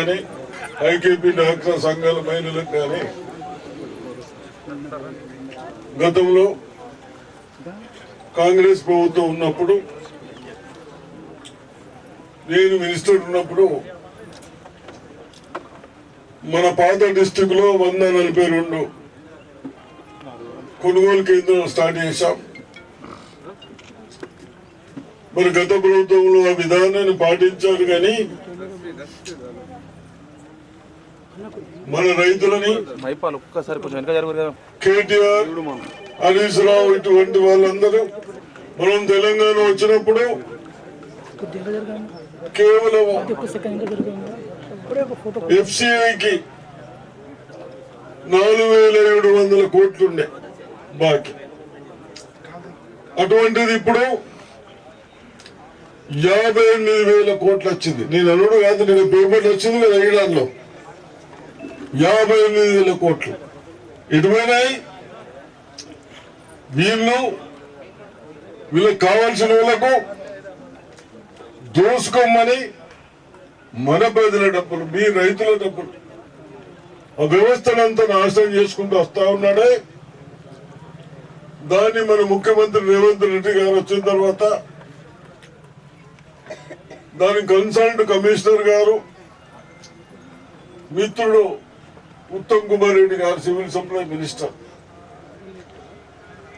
కానీ IKP doctor సంఘాల మహిళలకు కానీ గతంలో కాంగ్రెస్ ప్రభుత్వం ఉన్నప్పుడు నేను మినిస్టర్ ఉన్నప్పుడు మన పాత డిస్టిక్లో వంద నలభై రెండు కొనుగోలు కేంద్రం స్టార్ట్ చేశాం. మరి గత ప్రభుత్వంలో ఆ విధానాన్ని పాటించారు కానీ మన రైతులని కేటీఆర్ హరీష్ రావు ఇటువంటి వాళ్ళందరూ మనం తెలంగాణ వచ్చినప్పుడు కేవలం ఎఫ్సిఐకి నాలుగు వేల ఏడు వందల కోట్లుండే బాకీ. అటువంటిది ఇప్పుడు యాభై ఎనిమిది వేల కోట్లు వచ్చింది నేను అనుడు కాదు నేను పేపర్లు వచ్చింది కదా ఈడాన్లో యాభై ఎనిమిది వేల కోట్లు. ఎటువైనాయి? వీళ్ళు వీళ్ళకి కావాల్సిన వాళ్ళకు దోసుకోమని మన ప్రజల డబ్బులు మీ రైతుల డబ్బులు. ఆ వ్యవస్థనంతా నాశనం చేసుకుంటూ వస్తా ఉన్నాడే. దాన్ని మన ముఖ్యమంత్రి రేవంత్ రెడ్డి గారు వచ్చిన తర్వాత దాని కన్సల్ట్ కమిషనర్ గారు మిత్రుడు ఉత్తమ్ కుమార్ రెడ్డి గారు సివిల్ సప్లై మినిస్టర్.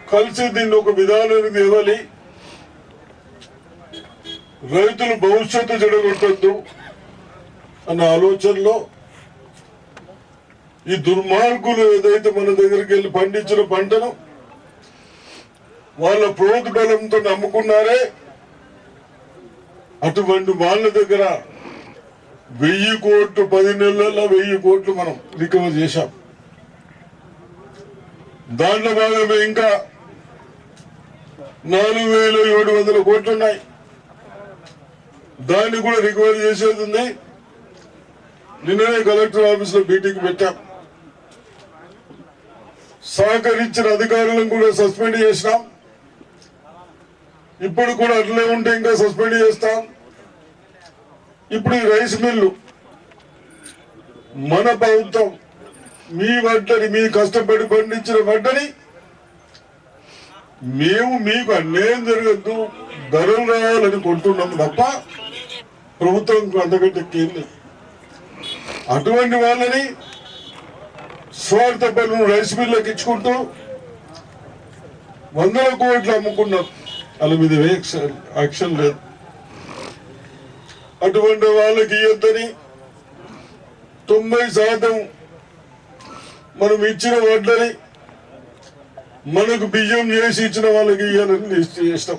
కలిసి దీన్ని ఒక విధానానికి ఇవ్వాలి రైతులు భవిష్యత్తు చెడగొట్టద్దు అన్న ఆలోచనలో ఈ దుర్మార్గులు ఏదైతే మన దగ్గరికి వెళ్ళి పండించిన పంటను వాళ్ళ ప్రోద్బలంతో నమ్ముకున్నారే అటువంటి వాళ్ళ దగ్గర వెయ్యి కోట్లు పది నెలల్లో వెయ్యి కోట్లు మనం రికవర్ చేశాం. దాంట్లో భాగంగా ఇంకా నాలుగు వేల ఏడు వందల కోట్లు ఉన్నాయి దాన్ని కూడా రికవరీ చేసేది ఉంది. నిన్ననే కలెక్టర్ ఆఫీస్లో మీటింగ్ పెట్టాం. సహకరించిన అధికారులను కూడా సస్పెండ్ చేసినాం. ఇప్పుడు కూడా అట్లే ఉంటే ఇంకా సస్పెండ్ చేస్తాం. ఇప్పుడు ఈ రైస్ మిల్లు మన ప్రభుత్వం మీ వడ్డని మీ కష్టపడి పండించిన వడ్డని మేము మీకు అన్యాయం జరగద్దు ధరలు రావాలని కొంటున్నాం తప్ప ప్రభుత్వం అంతకంటే అటువంటి వాళ్ళని స్వార్థ పనులు రైస్ మిల్లకు ఇచ్చుకుంటూ వందల కోట్లు అమ్ముకున్నారు వాళ్ళ మీద యాక్షన్ యాక్షన్ లేదు. అటువంటి వాళ్ళకి ఇవ్వద్దని తొంభై శాతం మనం ఇచ్చిన వడ్లని మనకు బియ్యం చేసి ఇచ్చిన వాళ్ళకి ఇవ్వాలని నిశ్చయం చేస్తాం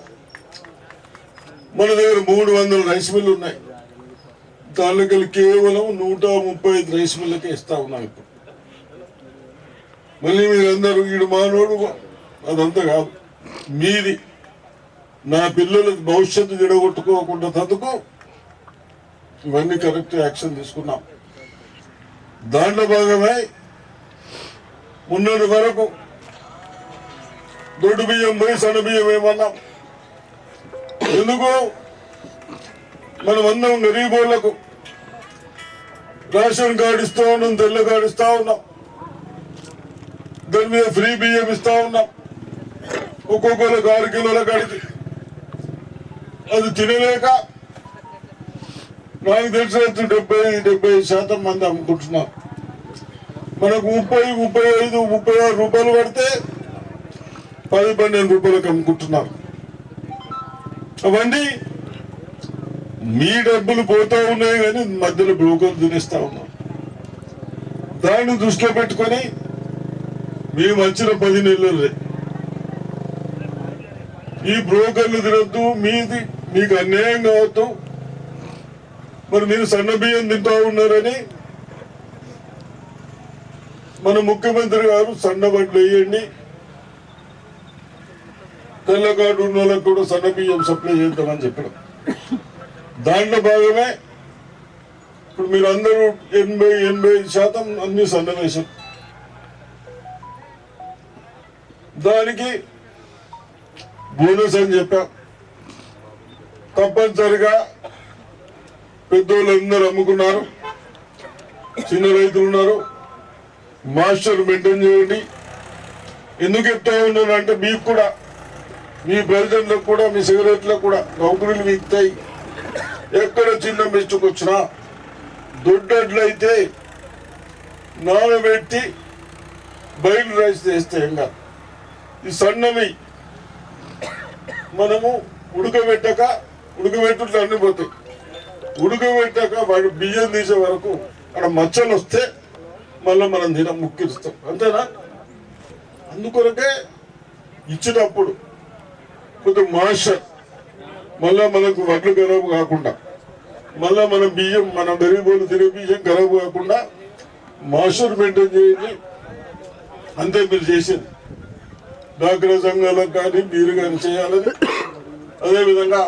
మన దగ్గర మూడు వందల రైస్ మిల్లు ఉన్నాయి. దానికి కేవలం నూట ముప్పై ఐదు రైస్ మిల్లకే ఇస్తా ఉన్నాం ఇప్పుడు. మళ్ళీ మీరందరూ ఈడు మానవుడు అదంతా కాదు. మీది నా పిల్లలకు భవిష్యత్తు విడగొట్టుకోకుండా తదుకు ఇవన్నీ కరెక్ట్ యాక్షన్ తీసుకున్నాం. దాంట్లో భాగమై ఉన్నటి వరకు దొడ్డు బియ్యం పోయి సన్న బియ్యం ఏమన్నాం. ఎందుకు? మనం అందరం గరీబోళ్ళకు రేషన్ కార్డు ఇస్తా ఉన్నాం తెల్ల కార్డు ఇస్తా ఉన్నాం. దాని మీద ఫ్రీ బియ్యం ఇస్తా ఉన్నాం. ఒక్కొక్కరికి ఆరు కిలోల కాడికి అది తినలేక నాకు తెలిసినట్టు డెబ్బై డెబ్బై శాతం మంది అమ్ముకుంటున్నారు మనకు ముప్పై ముప్పై ఐదు ముప్పై ఆరు రూపాయలు పడితే పది పన్నెండు రూపాయలకు అమ్ముకుంటున్నారు అవన్నీ మీ డబ్బులు పోతా ఉన్నాయి కానీ మధ్యలో బ్రోకర్లు తినేస్తా ఉన్నాం. దాన్ని దృష్టిలో పెట్టుకొని మేము వచ్చిన పది నెలలే. ఈ బ్రోకర్లు తినద్దు మీది మీకు అన్యాయం కావద్దు. మరి మీరు సన్న బియ్యం తింటా ఉన్నారని మన ముఖ్యమంత్రి గారు సన్న బట్టలు వేయండి. తెల్ల ఉన్న వాళ్ళకి కూడా సన్న బియ్యం సప్లై చేద్దామని చెప్పడం దాంట్లో భాగమే ఇప్పుడు మీరు అందరూ ఎనభై ఎనభై శాతం అన్ని సన్నవేశం దానికి బోనస్ అని చెప్పాం. తప్పనిసరిగా పెద్దోళ్ళందరూ అమ్ముకున్నారు చిన్న రైతులు ఉన్నారు. మాస్టర్ మెయింటైన్ చేయండి. ఎందుకు చెప్తా ఉన్నాను అంటే మీకు కూడా మీ ప్రజలకు కూడా మీ సిగరెట్లకు కూడా నౌకరీలు వీక్తాయి ఎక్కడ చిన్న మిస్టేక్ వచ్చినా దొడ్డట్లయితే నానబెట్టి బయలు రైస్ చేస్తే ఏం ఈ సన్నవి మనము ఉడకబెట్టక ఉడకబెట్టుట్లు అన్ని పోతాయి. ఉడకబెట్టాక వాడు బియ్యం తీసే వరకు అక్కడ మచ్చలు వస్తే మళ్ళీ మనం తినం ముక్కిస్తాం అంతేనా? అందుకొరకే ఇచ్చినప్పుడు కొంచెం మాస్టర్ మళ్ళా మనకు వడ్లు గరబు కాకుండా మళ్ళా మన బియ్యం మన మెరుగుబోలు తినే బియ్యం గరబు కాకుండా మాస్టర్ మెయింటైన్ చేయండి. అంతే మీరు చేసేది. డాక్రా సంఘాలకు కానీ మీరు కానీ చేయాలని. అదేవిధంగా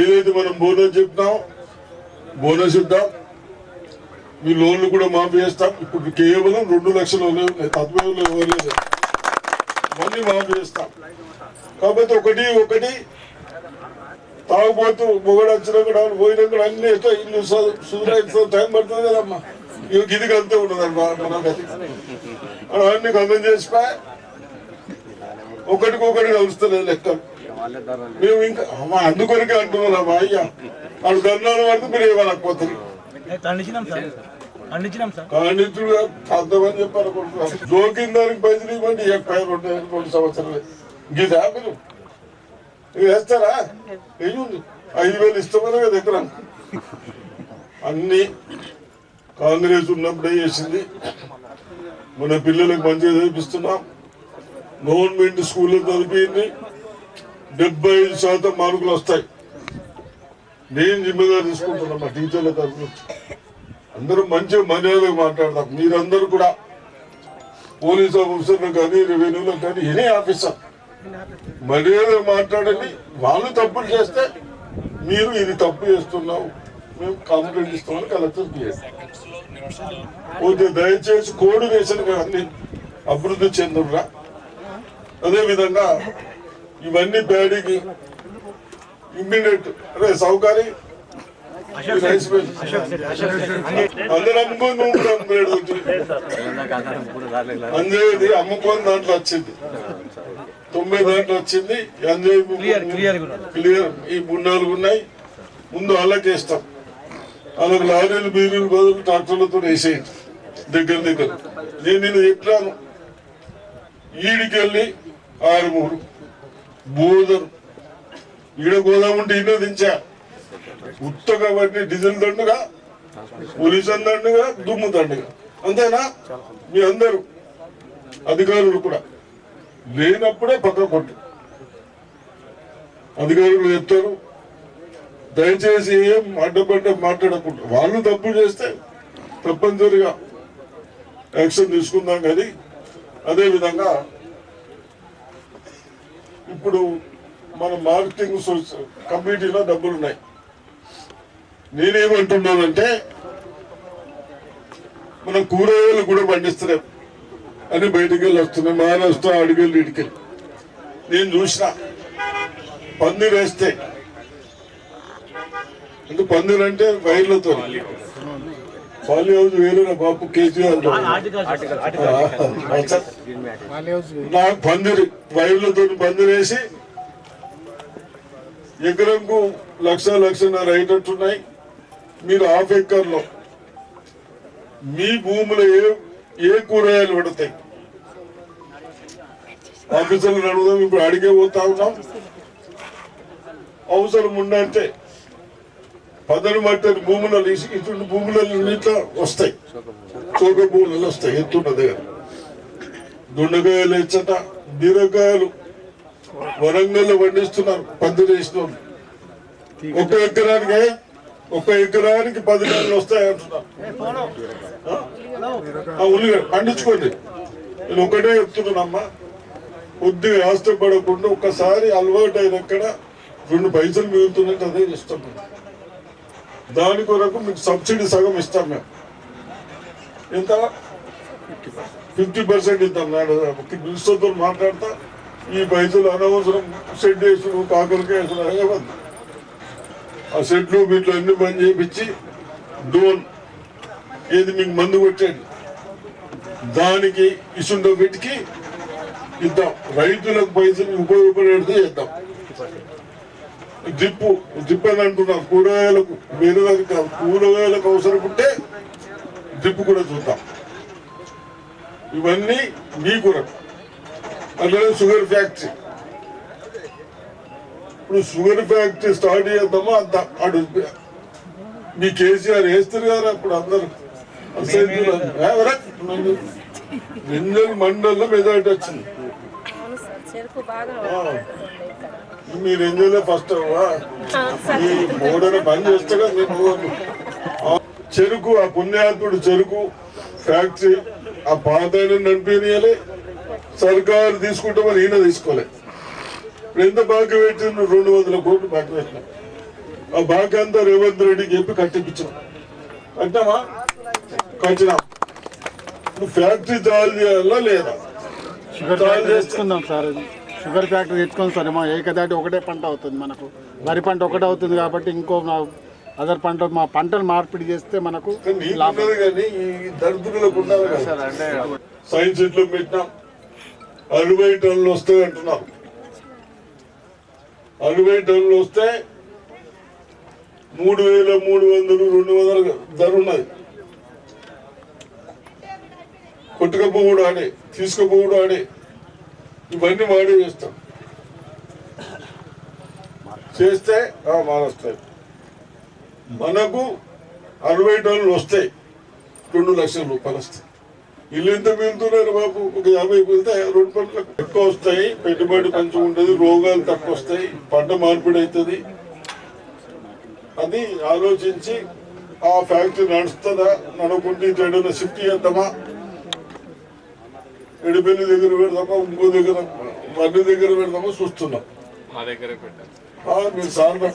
ఏదైతే మనం బోనస్ చెప్తాం బోనస్ ఇద్దాం. మీ లోన్లు కూడా మాఫీ చేస్తాం. ఇప్పుడు కేవలం రెండు లక్షలు ఉన్నాయి తత్వేలు ఇవ్వలేదు మళ్ళీ మాఫీ చేస్తాం. కాబట్టి ఒకటి ఒకటి తాగుబోతూ మొగడు వచ్చినా కూడా పోయినా కూడా అన్ని ఎట్లా ఇల్లు సుధరాయితో టైం పడుతుంది కదమ్మా. ఇక గిదికి అంతే ఉండదు మన అన్ని గమనం చేసిపోయి. ఒకటికొకటి కలుస్తలేదు లెక్కలు. మేము ఇంకా అమ్మా అందుకొరకే అంటున్నాం అయ్యా వాళ్ళు దండాలు పడితే మీరు సార్. ఖండించుడు అర్థమని చెప్పారు జోకిన దానికి పైసలు ఇవ్వండి ఇవ్వకపోయి రెండు రెండు సంవత్సరాలు. గీదా మీరు వేస్తారా? వెయ్యి ఐదు వేలు ఇస్తామని కదా దగ్గర అన్ని కాంగ్రెస్ ఉన్నప్పుడే చేసింది. మన పిల్లలకు మంచిగా చదివిస్తున్నాం గవర్నమెంట్ స్కూల్లో చదివింది. డెబ్బై ఐదు శాతం మార్కులు వస్తాయి. నేను జిమ్మేదారు తీసుకుంటున్నా మా టీచర్ల తరఫు అందరూ మంచి మర్యాదగా మాట్లాడతాం మీరందరూ కూడా పోలీస్ ఆఫీసర్లు కానీ రెవెన్యూలో కానీ ఎనీ ఆఫీసర్ మర్యాదగా మాట్లాడండి. వాళ్ళు తప్పులు చేస్తే మీరు ఇది తప్పు చేస్తున్నావు. మేము కంప్లైంట్ ఇస్తామని కలెక్టర్ చేస్తాం పోతే దయచేసి కోఆర్డినేషన్ కానీ అభివృద్ధి చెందురా. అదేవిధంగా ఇవన్నీ బ్యాడీకి ఇమ్మీడియట్. అరే మిల్. అందరూ అమ్ముకొని నువ్వు కూడా అమ్మేడు అంజయ్యది అమ్ముకొని దాంట్లో వచ్చింది. తొమ్మిది దాంట్లో వచ్చింది. అంజయ్ క్లియర్ క్లియర్ కూడా క్లియర్ ఈ మూడు నాలుగు ఉన్నాయి. ముందు వాళ్ళకి వేస్తాం వాళ్ళకి లారీలు బీరీలు బదులు ట్రాక్టర్లతో వేసేయండి. దగ్గర దగ్గర. నేను నేను చెప్పాను ఈడికెళ్ళి ఆరు మూడు బోదరు ఈడ గోదాముంటే ఉంటే ఇన్నో దించా. ఉత్తగా వాటిని డీజిల్ దండుగా పొల్యూషన్ దండుగా దుమ్ము దండుగా. అంతేనా? మీ అందరూ. అధికారులు కూడా. లేనప్పుడే పక్క కొట్టు అధికారులు చెప్తారు. దయచేసి ఏం అడ్డపడ్డ మాట్లాడకుండా. వాళ్ళు తప్పు చేస్తే తప్పనిసరిగా యాక్షన్ తీసుకుందాం కానీ అదేవిధంగా ఇప్పుడు మన మార్కెటింగ్ కమిటీలో డబ్బులు ఉన్నాయి నేనేమంటున్నానంటే మన కూరగాయలు కూడా పండిస్తున్నాం. అని బయటికి వెళ్ళి వస్తున్నాయి. మహారాష్ట్ర అడిగెళ్ళి ఇడికెళ్ళి. నేను చూసిన పందిరేస్తే అంటే పందిరంటే వైర్లతో పాలి హౌస్ వేరే బాపు కేసీఆర్ ఆర్టికల్ నాకు పందిరి పందిరేసి ఎకరంకు లక్ష లక్షన్నర అయ్యేటట్టున్నాయి మీరు హాఫ్ ఎకర్లో మీ భూములో ఏ ఏ కూరగాయలు పడతాయి? ఆఫీసర్లు అడుగుదాం ఇప్పుడు అడిగే పోతా ఉన్నాం. అవసరం ఉండంటే పదలు మట్టని భూములలో ఇటువంటి భూములలో ఇట్లా వస్తాయి. చోక భూములలో వస్తాయి ఎత్తున్న దగ్గర దొండకాయలు ఇచ్చట బీరకాయలు వరంగల్లో పండిస్తున్నారు. పందిరి వేసిన ఒక ఎకరానికి ఒక ఎకరానికి పది నెలలు వస్తాయి అంటున్నారు. ఉల్లిగడ్డ పండించుకోండి. నేను ఒకటే చెప్తున్నానమ్మా. కొద్దిగా పడకుండా ఒక్కసారి అలవాటు అయినక్కడ రెండు పైసలు మిగులుతున్నట్టు అదే ఇస్తాం దాని కొరకు మీకు సబ్సిడీ సగం ఇస్తాం మేము. ఎంత? ఫిఫ్టీ పర్సెంట్ ఇద్దాం. నాడు మినిస్టర్తో మాట్లాడతా. ఈ పైసలు అనవసరం షెడ్ వేసుడు కాకరకాయ వేసుడు ఆ షెడ్లు వీటిలో అన్ని బంద్ చేయించి డోన్ ఏది మీకు మందు కొట్టేది? దానికి ఇసుండో పెట్టుకి ఇద్దాం. రైతులకు పైసలు ఉపయోగపడేది ఇద్దాం దిప్పు అని అంటున్నారు కూరగాయలకు దానికి కాదు కూరగాయలకు అవసరం ఉంటే దిప్పు కూడా చూద్దాం. ఇవన్నీ మీ కొరకు. అట్లనే షుగర్ ఫ్యాక్టరీ. ఇప్పుడు షుగర్ ఫ్యాక్టరీ స్టార్ట్ చేద్దామా? అంత అడు మీ కేసీఆర్ వేస్తారు కదా అప్పుడు అందరు. రెండల్ మండల్లో మెజారిటీ వచ్చింది. సార్ చెరుకు బాగా. మీరు రెండేళ్ళే ఫస్ట్. ఈ మూడన పని ఆ చెరుకు ఆ పుణ్యాత్ముడు చెరుకు ఫ్యాక్టరీ ఆ పాత నడిపియాలి సర్కారు తీసుకుంటే మరి ఈయన తీసుకోలే. ఇప్పుడు ఎంత బాకీ పెట్టిండ్రు? రెండు వందల కోట్లు బాకీ పెట్టినాం. ఆ బాకీ అంతా రేవంత్ రెడ్డికి చెప్పి కట్టిపించాం కట్టామా కట్టినాం. ఫ్యాక్టరీ చాలు చేయాలా లేదా? షుగర్ ఫ్యాక్టరీ తెచ్చుకుందాం సార్. షుగర్ ఫ్యాక్టరీ తెచ్చుకుందాం సార్. మా ఏకదాటి ఒకటే పంట అవుతుంది మనకు. వరి పంట ఒకటే అవుతుంది కాబట్టి ఇంకో అదర్ పంట మా పంటలు మార్పిడి చేస్తే మనకు సైన్స్ ఇట్లో పెట్టినాం. అరవై టన్నులు వస్తాయి అంటున్నారు అరవై టన్నులు వస్తే మూడు వేల మూడు వందలు రెండు వందలు ధర ఉన్నది. కొట్టుకపోవడం ఆడే తీసుకుపోవడం ఆడే ఇవన్నీ వాడే చేస్తాం. చేస్తే ఆ, మనకు అరవై టన్నులు వస్తాయి. రెండు లక్షల రూపాయలు వస్తాయి. ఇల్లు ఎంత మిగులుతున్నారు బాబు? ఒక యాభై మిగిలితే రెండు పంటలు ఎక్కువ వస్తాయి పెట్టుబడి మంచిగా ఉంటుంది రోగాలు తక్కువ వస్తాయి పంట మార్పిడి అవుతుంది. అది ఆలోచించి ఆ ఫ్యాక్టరీ నడుస్తుందా? నడకుంటే చెడున షిఫ్ట్ చేద్దామా? ఎడిపెల్లి దగ్గర పెడదామా ఇంకో దగ్గర మర్రి దగ్గర పెడదామా చూస్తున్నాం. మా దగ్గరే పెట్టారు. ఆ, మీరు సార్